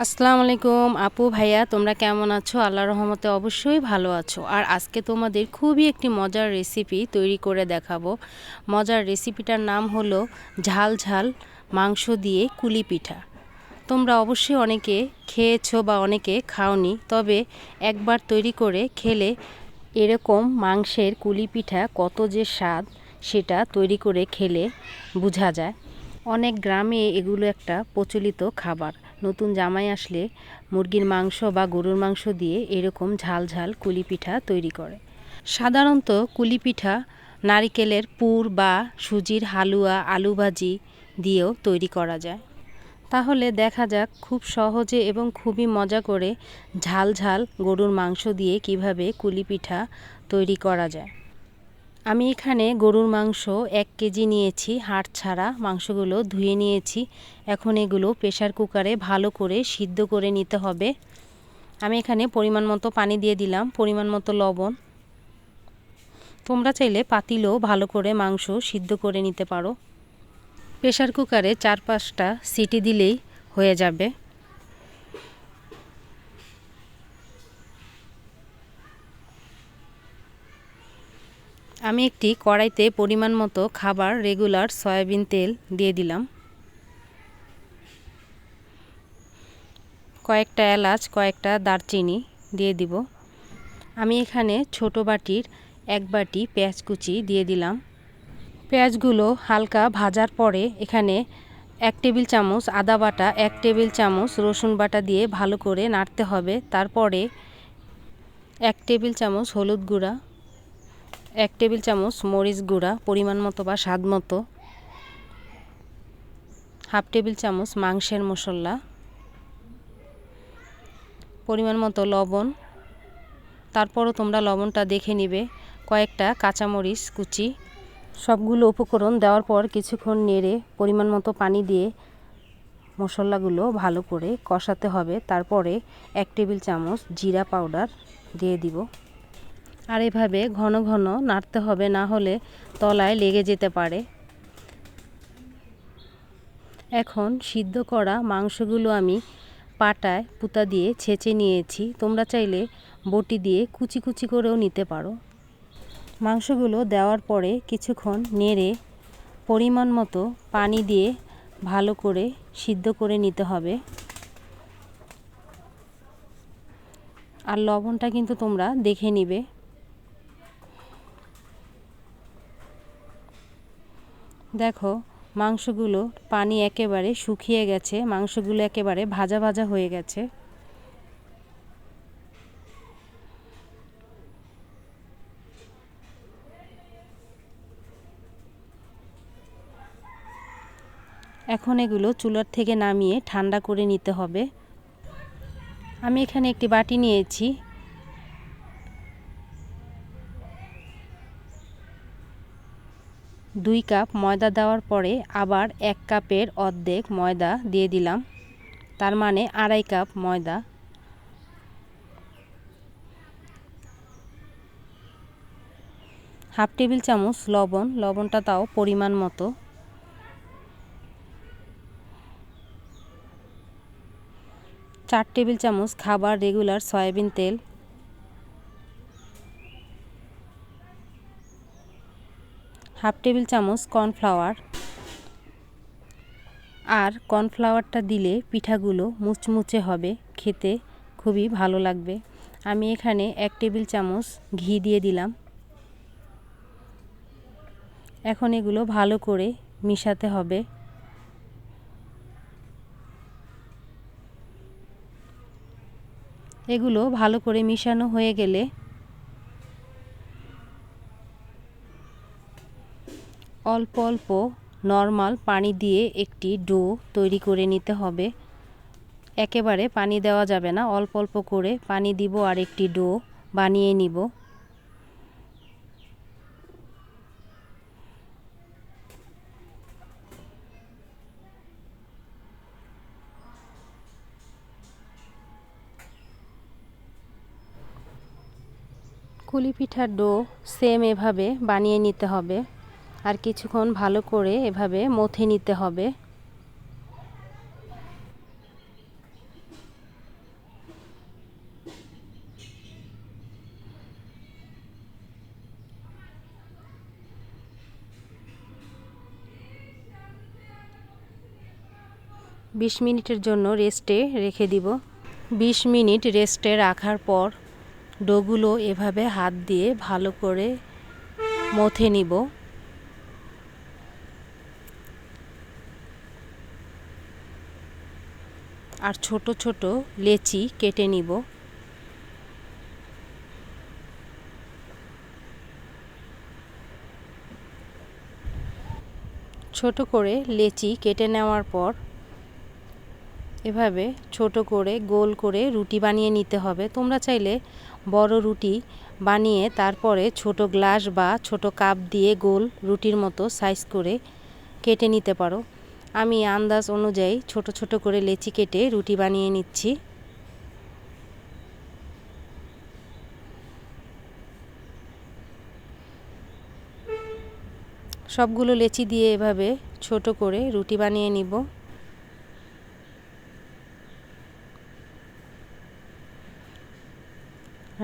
আসসালামু আলাইকুম। আপু, ভাইয়া, তোমরা কেমন আছো? আল্লাহ রহমতে অবশ্যই ভালো আছো। আর আজকে তোমাদের খুবই একটি মজার রেসিপি তৈরি করে দেখাবো। মজার রেসিপিটার নাম হলো ঝাল ঝাল মাংস দিয়ে কুলি পিঠা। তোমরা অবশ্যই অনেকে খেয়েছো বা অনেকে খাওনি, তবে একবার তৈরি করে খেলে এরকম মাংসের কুলি পিঠা কত যে স্বাদ সেটা তৈরি করে খেলে বোঝা যায়। অনেক গ্রামে এগুলো একটা প্রচলিত খাবার। নতুন জামাই আসলে মুরগির মাংস বা গরুর মাংস দিয়ে এরকম ঝাল ঝাল কুলি পিঠা তৈরি করে। সাধারণত কুলি পিঠা নারিকেলের পুর বা সুজির হালুয়া, আলু ভাজি দিয়েও তৈরি করা যায়। তাহলে দেখা যাক খুব সহজে এবং খুবই মজা করে ঝাল ঝাল গরুর মাংস দিয়ে কীভাবে কুলি পিঠা তৈরি করা যায়। আমি এখানে গরুর মাংস এক কেজি নিয়েছি, হাড় ছাড়া। মাংসগুলো ধুয়ে নিয়েছি। এখন এগুলো প্রেশার কুকারে ভালো করে সিদ্ধ করে নিতে হবে। আমি এখানে পরিমাণ মতো পানি দিয়ে দিলাম, পরিমাণ মতো লবণ। তোমরা চাইলে পাতিলেও ভালো করে মাংস সিদ্ধ করে নিতে পারো। প্রেশার কুকারে চার পাঁচটা সিটি দিলেই হয়ে যাবে। আমি একটি কড়াইতে পরিমাণ মতো খাবার রেগুলার সয়াবিন তেল দিয়ে দিলাম। কয়েকটা এলাচ, কয়েকটা দারচিনি দিয়ে দিব। আমি এখানে ছোট বাটির এক বাটি পেঁয়াজ কুচি দিয়ে দিলাম। পেঁয়াজগুলো হালকা ভাজার পরে এখানে এক টেবিল চামচ আদা বাটা, এক টেবিল চামচ রসুন বাটা দিয়ে ভালো করে নাড়তে হবে। তারপরে এক টেবিল চামচ হলুদ গুঁড়া এক টেবিল চামচ মরিচ গুঁড়া, পরিমাণ মতো বা স্বাদ মতো। হাফ টেবিল চামচ মাংসের মশলা। পরিমাণ মতো লবণ। তারপরও তোমরা লবণটা দেখে নিবে। কয়েকটা কাঁচামরিচ কুচি। সবগুলো উপকরণ দেওয়ার পর কিছুক্ষণ নেড়ে পরিমাণ মতো পানি দিয়ে মশলাগুলো ভালো করে কষাতে হবে। তারপরে এক টেবিল চামচ জিরা পাউডার দিয়ে দিব। আর এভাবে ঘন ঘন নাড়তে হবে না হলে তলায় লেগে যেতে পারে। এখন সিদ্ধ করা মাংসগুলো আমি পাটায় পুতা দিয়ে ছেঁচে নিয়েছি। তোমরা চাইলে বটি দিয়ে কুচি কুচি করেও নিতে পারো। মাংসগুলো দেওয়ার পরে কিছুক্ষণ নেড়ে পরিমাণ মতো পানি দিয়ে ভালো করে সিদ্ধ করে নিতে হবে। আর লবণটা কিন্তু তোমরা দেখে নিবে। দেখো, মাংসগুলো পানি একেবারে শুকিয়ে গেছে, মাংসগুলো একেবারে ভাজা ভাজা হয়ে গেছে। এখন এগুলো চুলার থেকে নামিয়ে ঠান্ডা করে নিতে হবে। আমি এখানে একটি বাটি নিয়েছি। দুই কাপ ময়দা দেওয়ার পরে আবার এক কাপের অর্ধেক ময়দা দিয়ে দিলাম। তার মানে আড়াই কাপ ময়দা। হাফ টেবিল চামচ লবণ। লবণটা তাও পরিমাণ মতো। চার টেবিল চামচ খাবার রেগুলার সয়াবিন তেল। হাফ টেবিল চামচ কর্নফ্লাওয়ার আর কর্নফ্লাওয়ারটা দিলে পিঠাগুলো মুচমুচে হবে, খেতে খুবই ভালো লাগবে। আমি এখানে এক টেবিল চামচ ঘি দিয়ে দিলাম। এখন এগুলো ভালো করে মিশাতে হবে। এগুলো ভালো করে মিশানো হয়ে গেলে অল্প অল্প নর্মাল পানি দিয়ে একটি ডো তৈরি করে নিতে হবে। একেবারে পানি দেওয়া যাবে না, অল্প অল্প করে পানি দিব আর একটি ডো বানিয়ে নিব। কুলি পিঠার ডো সেম এভাবে বানিয়ে নিতে হবে। আর কিছুক্ষণ ভালো করে এভাবে মথে নিতে হবে। বিশ মিনিটের জন্য রেস্টে রেখে দিব। বিশ মিনিট রেস্টে রাখার পর ডোগুলো এভাবে হাত দিয়ে ভালো করে মথে নিব। আর ছোট ছোট লেচি কেটে নিব। ছোট করে লেচি কেটে নেওয়ার পর এভাবে ছোট করে গোল করে রুটি বানিয়ে নিতে হবে। তোমরা চাইলে বড় রুটি বানিয়ে তারপরে ছোট গ্লাস বা ছোট কাপ দিয়ে গোল রুটির মতো সাইজ করে কেটে নিতে পারো। আমি আন্দাজ অনুযায়ী ছোট ছোট করে লেচি কেটে রুটি বানিয়ে নিচ্ছি। সবগুলো লেচি দিয়ে এভাবে ছোট করে রুটি বানিয়ে নিব।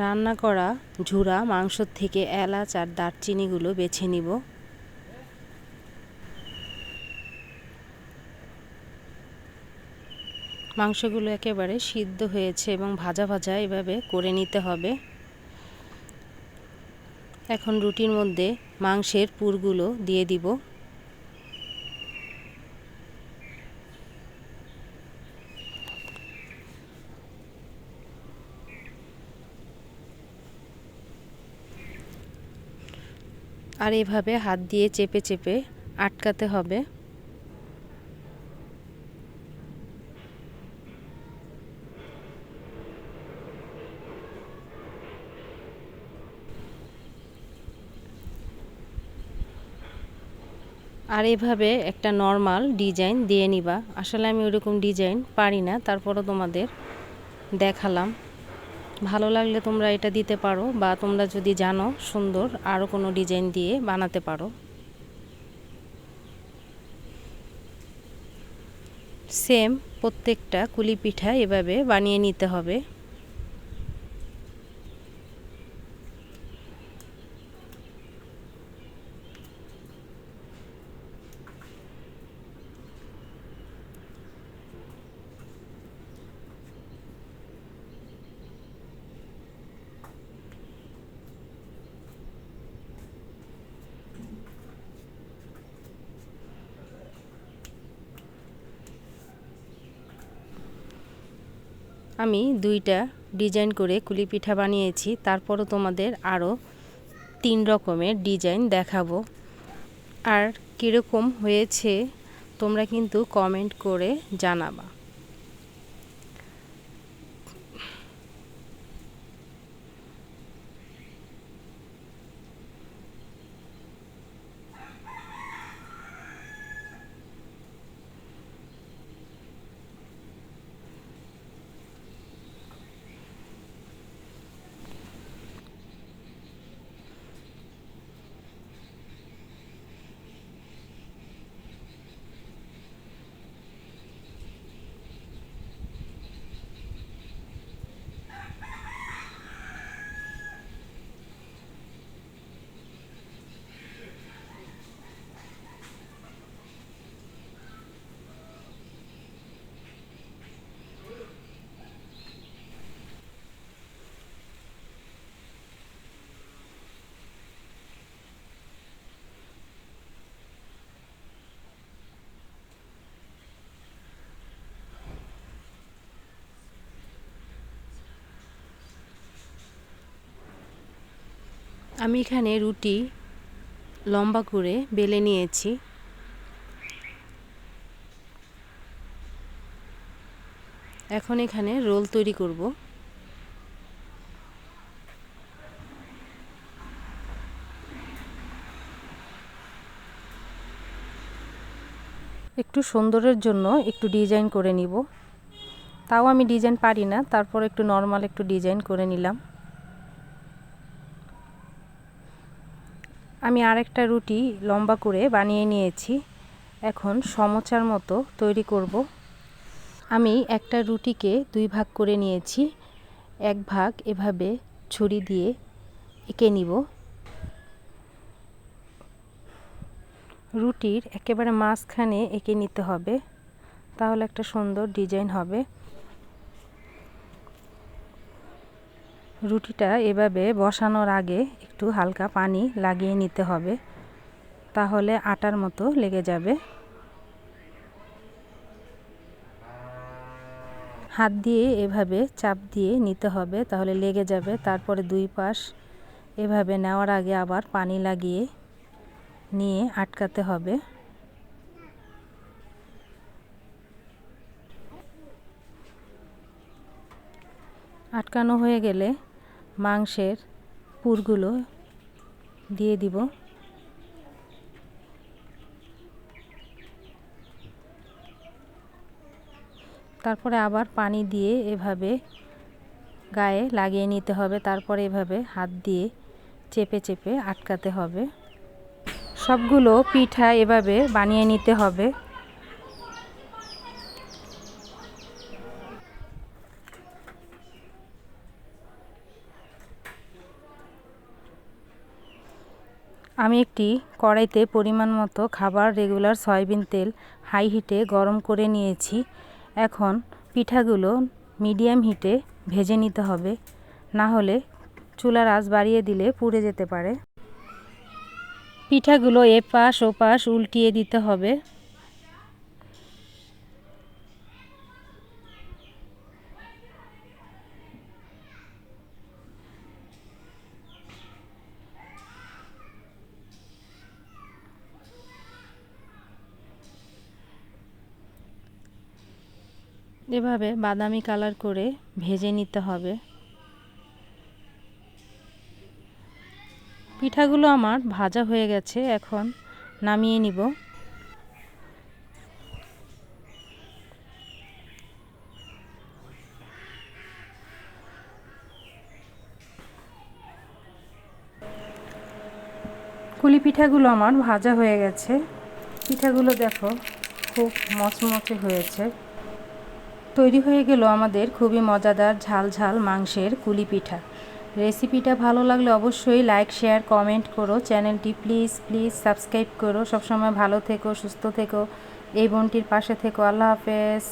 রান্না করা ঝুরা, মাংসর থেকে এলাচ আর দারচিনিগুলো বেছে নিব। মাংসগুলো একেবারে সিদ্ধ হয়েছে এবং ভাজা ভাজা এভাবে করে নিতে হবে। এখন রুটির মধ্যে মাংসের পুরগুলো দিয়ে দিব। আর এভাবে হাত দিয়ে চেপে চেপে আটকাতে হবে। আর এভাবে একটা নর্মাল ডিজাইন দিয়ে নিবা। আসলে আমি ওরকম ডিজাইন পারি না, তারপরও তোমাদের দেখালাম। ভালো লাগলে তোমরা এটা দিতে পারো বা তোমরা যদি জানো সুন্দর আরও কোনো ডিজাইন দিয়ে বানাতে পারো। সেম প্রত্যেকটা কুলি পিঠা এভাবে বানিয়ে নিতে হবে। আমি দুইটা ডিজাইন করে কুলি পিঠা বানিয়েছি, তারপরও তোমাদের আরও তিন রকমের ডিজাইন দেখাবো। আর কীরকম হয়েছে তোমরা কিন্তু কমেন্ট করে জানাবা। আমি এখানে রুটি লম্বা করে বেলে নিয়েছি। এখন এখানে রোল তৈরি করব। একটু সুন্দরের জন্য একটু ডিজাইন করে নিব। তাও আমি ডিজাইন পারি না, তারপর একটু নর্মাল একটু ডিজাইন করে নিলাম। আমি আরেকটা রুটি লম্বা করে বানিয়ে নিয়েছি। এখন সমচার মতো তৈরি করব। আমি একটা রুটিকে দুই ভাগ করে নিয়েছি। এক ভাগ এভাবে ছুরি দিয়ে এঁকে নিব। রুটির একেবারে মাঝখানে এঁকে নিতে হবে। তাহলে একটা সুন্দর ডিজাইন হবে। রুটিটা এভাবে বসানোর আগে একটু হালকা পানি লাগিয়ে নিতে হবে, তাহলে আটার মতো লেগে যাবে। হাত দিয়ে এভাবে চাপ দিয়ে নিতে হবে, তাহলে লেগে যাবে। তারপরে দুই পাশ এভাবে নেওয়ার আগে আবার পানি লাগিয়ে নিয়ে আটকাতে হবে। আটকানো হয়ে গেলে মাংসের পুরগুলো দিয়ে দিব। তারপরে আবার পানি দিয়ে এভাবে গায়ে লাগিয়ে নিতে হবে। তারপরে এভাবে হাত দিয়ে চেপে চেপে আটকাতে হবে। সবগুলো পিঠা এভাবে বানিয়ে নিতে হবে। আমি একটি কড়াইতে পরিমাণ মতো খাবার রেগুলার সয়াবিন তেল হাই হিটে গরম করে নিয়েছি। এখন পিঠাগুলো মিডিয়াম হিটে ভেজে নিতে হবে। না হলে চুলার আঁচ বাড়িয়ে দিলে পুড়ে যেতে পারে। পিঠাগুলো এপাশ ওপাশ উল্টিয়ে দিতে হবে। এভাবে বাদামি কালার করে ভেজে নিতে হবে। পিঠাগুলো আমার ভাজা হয়ে গেছে, এখন নামিয়ে নিব। কুলি পিঠাগুলো আমার ভাজা হয়ে গেছে। পিঠাগুলো দেখো, খুব মচমচে হয়েছে। তৈরি হয়ে গেল আমাদের খুবই মজাদার ঝাল ঝাল মাংসের কুলি পিঠা। রেসিপিটা ভালো লাগলে অবশ্যই লাইক, শেয়ার, কমেন্ট করো। চ্যানেলটি প্লিজ প্লিজ সাবস্ক্রাইব করো। সবসময় ভালো থেকো, সুস্থ থেকো। এই বোনটির পাশে থেকো। আল্লাহ হাফেজ।